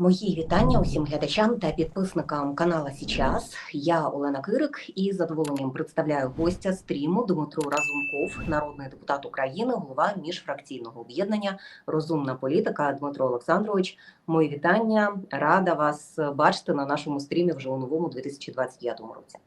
Мої вітання усім глядачам та підписникам канала Січас. Я Олена Кирик і з задоволенням представляю гостя стріму Дмитро Разумков, народний депутат України, голова міжфракційного об'єднання Розумна політика Дмитро Олександрович. Мої вітання. Рада вас бачити на нашому стрімі вже у новому 2025 році.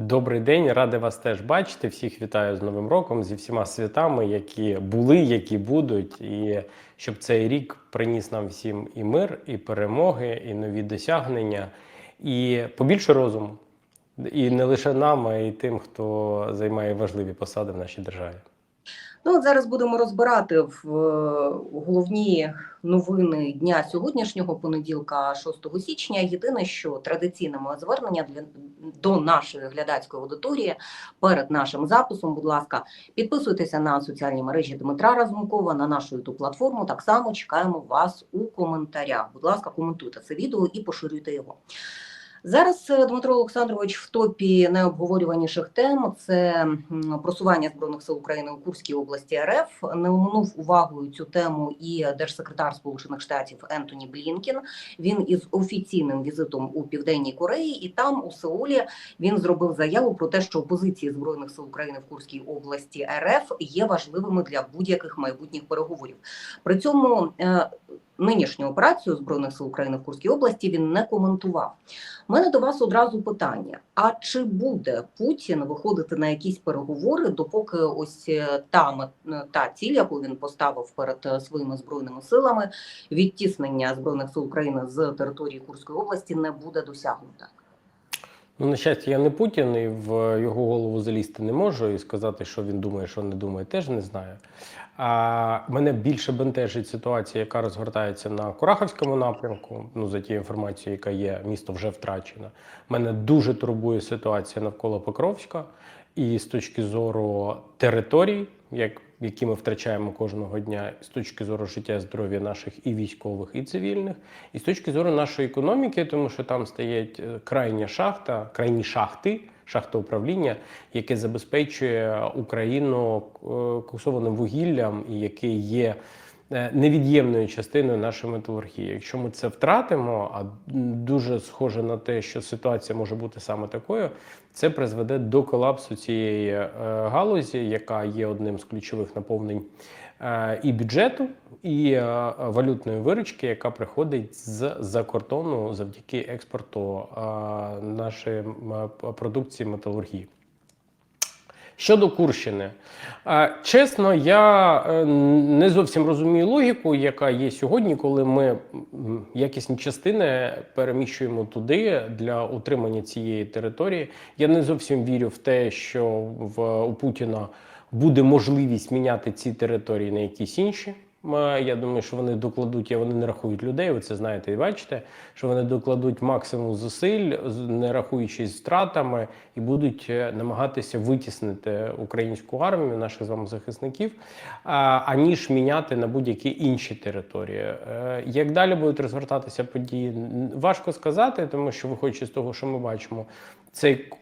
Добрий день, радий вас теж бачити. Всіх вітаю з Новим роком, зі всіма святами, які були, які будуть, і щоб цей рік приніс нам всім і мир, і перемоги, і нові досягнення, і побільше розуму. І не лише нам, а й тим, хто займає важливі посади в нашій державі. Ну, от зараз будемо розбирати в е, головні новини дня сьогоднішнього понеділка, 6 січня. Єдине, що традиційне моє звернення для до нашої глядацької аудиторії перед нашим записом. Будь ласка, підписуйтеся на соціальні мережі Дмитра Разумкова на нашу youtube платформу. Так само чекаємо вас у коментарях. Будь ласка, коментуйте це відео і поширюйте його. Зараз е, Дмитро Олександрович в топі найобговорюваніших тем це просування збройних сил України у Курській області РФ. Не оминув увагою цю тему і держсекретар Сполучених Штатів Ентоні Блінкін. Він із офіційним візитом у південній Кореї, і там у Сеулі він зробив заяву про те, що позиції збройних сил України в Курській області РФ є важливими для будь-яких майбутніх переговорів. При цьому е, нинішню операцію збройних сил України в Курській області він не коментував. У мене до вас одразу питання: а чи буде Путін виходити на якісь переговори, допоки ось е, та мет- та ціль, яку він поставив перед е, своїми збройними силами, відтіснення збройних сил України з території Курської області не буде досягнуто? Ну, на щастя, я не Путін, і в його голову залізти не можу і сказати, що він думає, що не думає, теж не знаю. А мене більше бентежить ситуація, яка розгортається на Кураховському напрямку. Ну за тією інформацією, яка є, місто вже втрачено. Мене дуже турбує ситуація навколо Покровська, і з точки зору територій, як які ми втрачаємо кожного дня, з точки зору життя здоров'я наших і військових, і цивільних, і з точки зору нашої економіки, тому що там стоять е, крайня шахта, крайні шахти, шахта управління, яке забезпечує Україну е, коксованим вугіллям, і яке є невід'ємною частиною нашої металургії. Якщо ми це втратимо, а дуже схоже на те, що ситуація може бути саме такою, це призведе до колапсу цієї е, галузі, яка є одним з ключових наповнень е, і бюджету, і е, валютної виручки, яка приходить з-за кордону завдяки експорту е, нашої е, продукції металургії. Щодо Курщини, чесно, я е, не зовсім розумію логіку, яка є сьогодні, коли ми якісні частини переміщуємо туди для утримання цієї території. Я не зовсім вірю в те, що в у Путіна буде можливість міняти ці території на якісь інші. Я думаю, що вони докладуть, вони не рахують людей. Ви це знаєте і бачите, що вони докладуть максимум зусиль, не рахуючись втратами, і будуть е, намагатися витіснити українську армію, наших з вами захисників, аніж міняти на будь-які інші території. Е, Як далі будуть розвертатися події, важко сказати, тому що виходячи з того, що ми бачимо, цей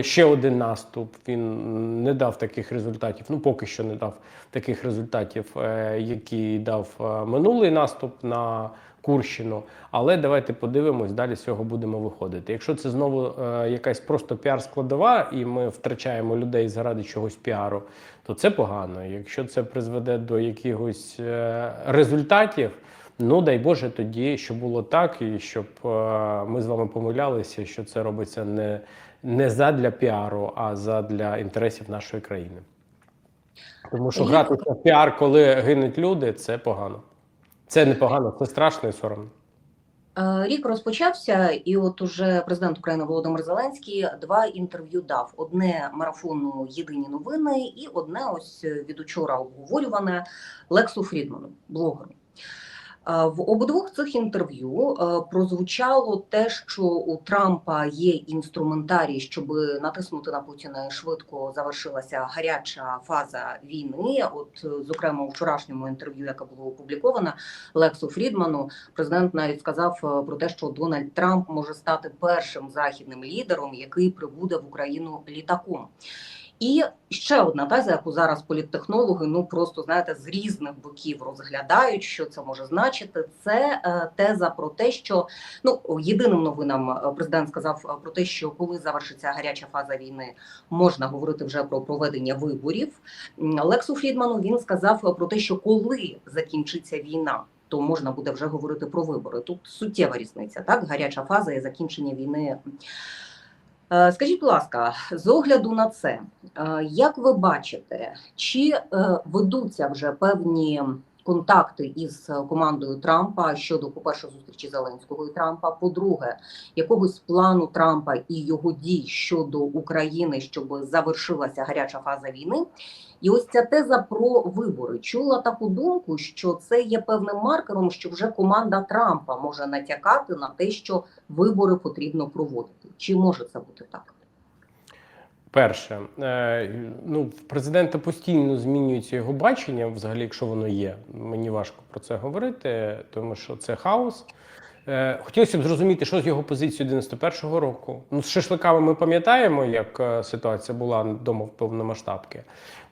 ще один наступ він не дав таких результатів. Ну поки що не дав таких результатів, е, які дав е, минулий наступ на Курщину. Але давайте подивимось, далі з цього будемо виходити. Якщо це знову е, якась просто піар-складова, і ми втрачаємо людей заради чогось піару, то це погано. Якщо це призведе до якихось е, результатів. Ну, дай Боже, тоді, щоб було так, і щоб е, ми з вами помилялися, що це робиться не, не задля піару, а задля інтересів нашої країни. Тому що гратися в піар, коли гинуть люди, це погано. Це не погано, це страшно і соромно. Е, Рік розпочався, і от уже президент України Володимир Зеленський два інтерв'ю дав: одне марафону Єдині новини, і одне ось від учора обговорюване Лексу Фрідману, блогеру. Е, В обидвох цих інтерв'ю е, прозвучало те, що у Трампа є інструментарій, щоб натиснути на Путіна швидко завершилася гаряча фаза війни. От, е, зокрема, у вчорашньому інтерв'ю, яке було опубліковано Лексу Фрідману, президент навіть сказав про те, що Дональд Трамп може стати першим західним лідером, який прибуде в Україну літаком. І ще одна теза, яку зараз політтехнологи ну просто знаєте з різних боків розглядають, що це може значити. Це е, теза про те, що ну єдиним новинам е, президент сказав е, про те, що коли завершиться гаряча фаза війни, можна говорити вже про проведення виборів. Лексу Фрідману він сказав про те, що коли закінчиться війна. То можна буде вже говорити про вибори. Тут суттєва різниця, так гаряча фаза і закінчення війни. Е, Скажіть, будь ласка, з огляду на це, е, як ви бачите, чи е, ведуться вже певні контакти із командою Трампа щодо, по-перше, зустрічі Зеленського і Трампа, по-друге, якогось плану Трампа і його дій щодо України, щоб завершилася гаряча фаза війни? І ось ця теза про вибори чула таку думку, що це є певним маркером, що вже команда Трампа може натякати на те, що вибори потрібно проводити. Чи може це бути так? Перше, е, ну, президента постійно змінюється його бачення, взагалі, якщо воно є. Мені важко про це говорити, тому що це хаос. Е, Хотілося б зрозуміти, що з його позицією 91-го року. Ну, з шашликами ми пам'ятаємо, як е, ситуація була вдома повномасштабки.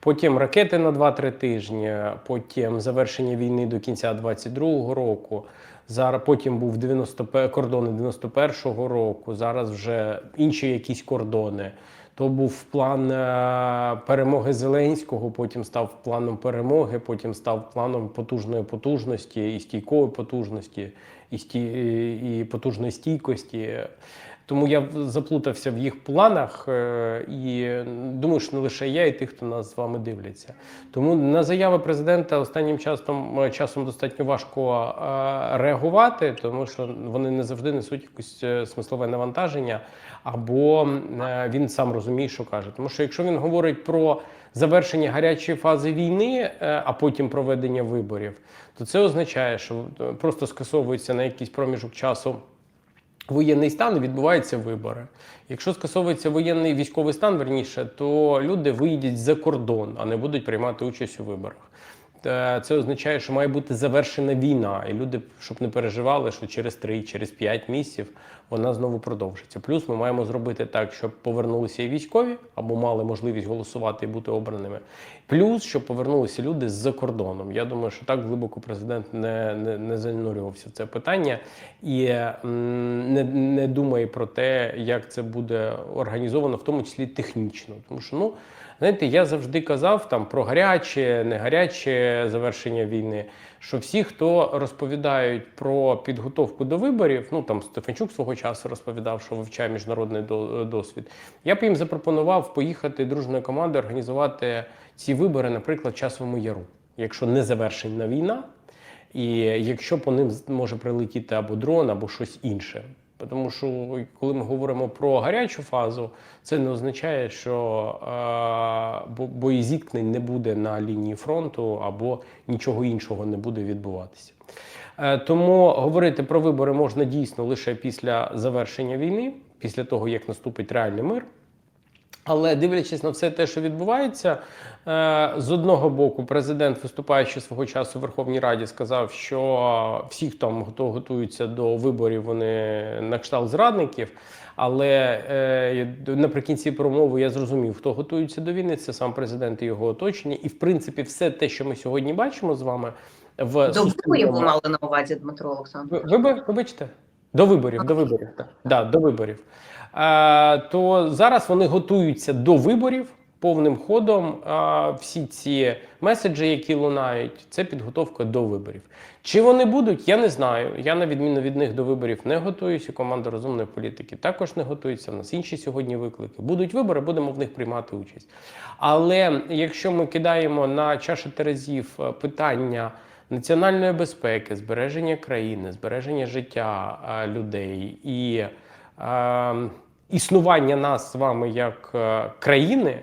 Потім ракети на 2-3 тижні, потім завершення війни до кінця 22-го року. Зараз потім був 90, кордони 91-го року. Зараз вже інші якісь кордони. То був план е, перемоги Зеленського, потім став планом перемоги, потім став планом потужної потужності і стійкої потужності, і, сті, і потужної стійкості. Тому я заплутався в їх планах е, і думаю, що не лише я, і ті, хто нас з вами дивляться. Тому на заяви президента останнім часом е, часом достатньо важко е, реагувати, тому що вони не завжди несуть якесь е, смислове навантаження, або він сам розуміє, що каже. Тому що якщо він говорить про завершення гарячої фази війни, а потім проведення виборів, то це означає, що просто скасовується на якийсь проміжок часу. Воєнний стан відбуваються вибори. Якщо скасовується воєнний військовий стан, верніше, то люди виїдуть за кордон, а не будуть приймати участь у виборах. Е, Це означає, що має бути завершена війна, і люди, щоб не переживали, що через 3, через 5 місяців вона знову продовжиться. Плюс ми маємо зробити так, щоб повернулися і військові або мали можливість голосувати і бути обраними. Плюс, щоб повернулися люди з-за кордоном. Я думаю, що так глибоко президент не, не, не занурювався в це питання і не, не думає про те, як це буде організовано, в тому числі технічно. Тому що ну. Знаєте, я завжди казав там про гаряче, не гаряче завершення війни. Що всі, хто розповідають про підготовку до виборів, ну там Стефанчук свого часу розповідав, що вивчає міжнародний до- досвід. Я б їм запропонував поїхати дружною командою організувати ці вибори, наприклад, часовому яру, якщо не завершена війна, і якщо по ним може прилетіти або дрон, або щось інше. Тому що коли ми говоримо про гарячу фазу, це не означає, що е, бо- боєзіткнень не буде на лінії фронту або нічого іншого не буде відбуватися. Е, тому говорити про вибори можна дійсно лише після завершення війни, після того як наступить реальний мир. Але дивлячись на все те, що відбувається, е, з одного боку, президент, виступаючи свого часу в Верховній Раді, сказав, що всі, хто готуються до виборів, вони на кшталт зрадників. Але е, наприкінці промови я зрозумів, хто готується до війни, це сам президент і його оточення. І в принципі, все те, що ми сьогодні бачимо з вами в До виборів ви мали на увазі, Дмитро ви- Олександрович? Вибачте? До виборів, до виборів. Так, да, до виборів. Е, то зараз вони готуються до виборів повним ходом. Е, всі ці меседжі, які лунають, це підготовка до виборів. Чи вони будуть, я не знаю. Я на відміну від них до виборів не готуюся. Команда розумної політики також не готується. У нас інші сьогодні виклики. Будуть вибори, будемо в них приймати участь. Але якщо ми кидаємо на чаші терезів е, питання національної безпеки, збереження країни, збереження життя людей і е, існування нас з вами як е, країни,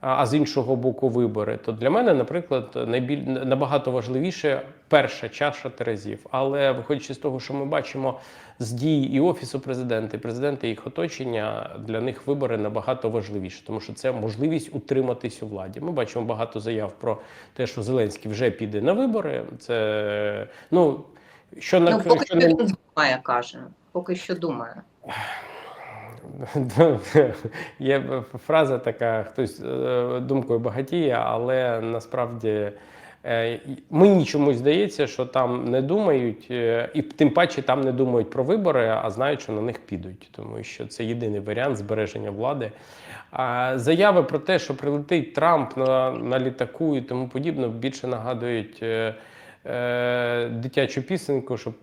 а з іншого боку, вибори, то для мене, наприклад, найбіль набагато важливіше перша чаша терезів. Але виходячи з того, що ми бачимо з дій і офісу президента, і президента і їх оточення, для них вибори набагато важливіше, тому що це можливість утриматись у владі. Ми бачимо багато заяв про те, що Зеленський вже піде на вибори. Це ну що на Ну, поки що що не- він думає, каже. Поки що думає. Є фраза така: хтось е, думкою багатіє, але насправді е, мені чомусь здається, що там не думають, е, і тим паче там не думають про вибори, а знають, що на них підуть, тому що це єдиний варіант збереження влади. А заяви про те, що прилетить Трамп на, на літаку і тому подібне, більше нагадують. Е, Дитячу пісеньку, щоб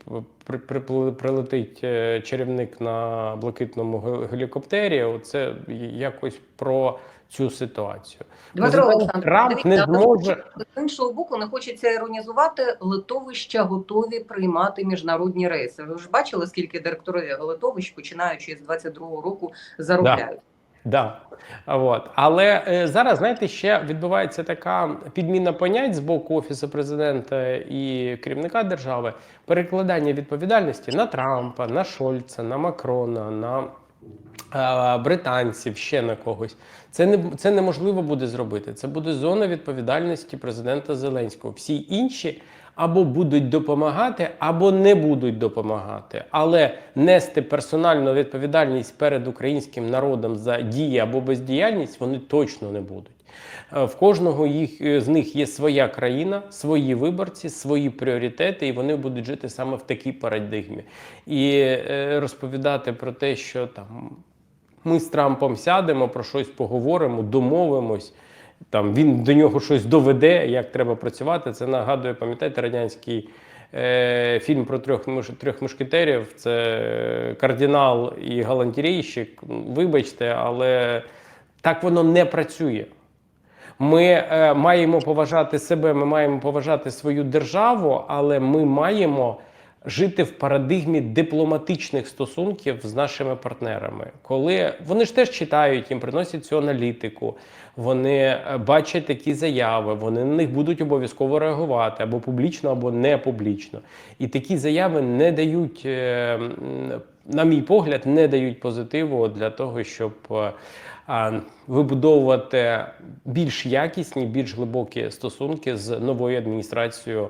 при, при, прилетить е, чарівник на блакитному ге- гелікоптері. Оце якось про цю ситуацію. Дмитро Олександрович, Трамп не зможе. з іншого боку, не хочеться іронізувати. Литовища готові приймати міжнародні рейси. Ви ж бачили, скільки директори литовищ, починаючи з 22-го року, заробляють. Да. А От. Але е, зараз, знаєте, ще відбувається така підміна понять з боку Офісу президента і керівника держави, перекладання відповідальності на Трампа, на Шольца, на Макрона, на е, британців, ще на когось. Це, не, це неможливо буде зробити. Це буде зона відповідальності президента Зеленського. Всі інші або будуть допомагати, або не будуть допомагати. Але нести персональну відповідальність перед українським народом за дії або бездіяльність вони точно не будуть. Е, В кожного їх е, з них є своя країна, свої виборці, свої пріоритети, і вони будуть жити саме в такій парадигмі. І е, розповідати про те, що там ми з Трампом сядемо, про щось поговоримо, домовимось. Там він до нього щось доведе, як треба працювати. Це нагадує, пам'ятаєте, радянський е, фільм про трьох трьох мушкетерів. Це кардинал і галантерейщик. Вибачте, але так воно не працює. Ми е, маємо поважати себе, ми маємо поважати свою державу, але ми маємо жити в парадигмі дипломатичних стосунків з нашими партнерами. Коли вони ж теж читають, їм приносять цю аналітику, вони е, бачать такі заяви, вони на них будуть обов'язково реагувати або публічно, або не публічно. І такі заяви не дають, е, на мій погляд, не дають позитиву для того, щоб. е, вибудовувати більш якісні, більш глибокі стосунки з новою адміністрацією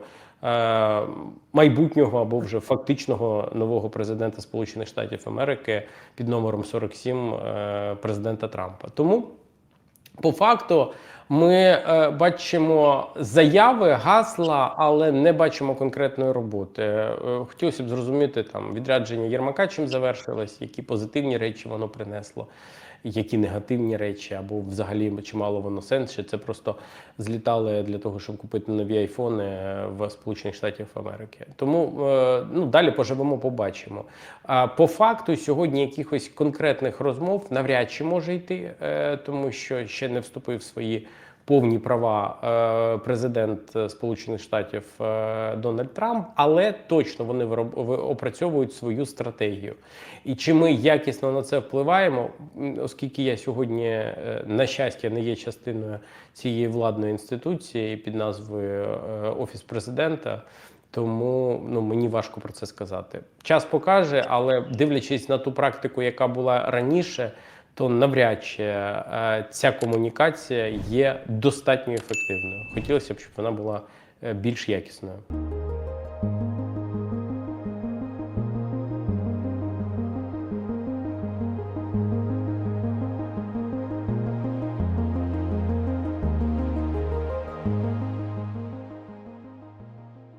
майбутнього або вже фактичного нового президента Сполучених Штатів Америки під номером 47 е, президента Трампа. Тому по факту ми е, бачимо заяви, гасла, але не бачимо конкретної роботи. Е, хотілося б зрозуміти там відрядження Єрмака, чим завершилось, які позитивні речі воно принесло, які негативні речі, або взагалі чимало воно сенс, чи це просто злітали для того, щоб купити нові айфони в Сполучених Штатів Америки. Тому е, ну далі поживемо, побачимо. А по факту сьогодні якихось конкретних розмов навряд чи може йти, е, тому що ще не вступив в свої повні права е, президент Сполучених Штатів е, Дональд Трамп, але точно вони опрацьовують свою стратегію. І чи ми якісно на це впливаємо, оскільки я сьогодні, е, на щастя, не є частиною цієї владної інституції під назвою е, Офіс президента. Тому ну мені важко про це сказати. Час покаже, але дивлячись на ту практику, яка була раніше, то навряд чи е, ця комунікація є достатньо ефективною. Хотілося б, щоб вона була е, більш якісною.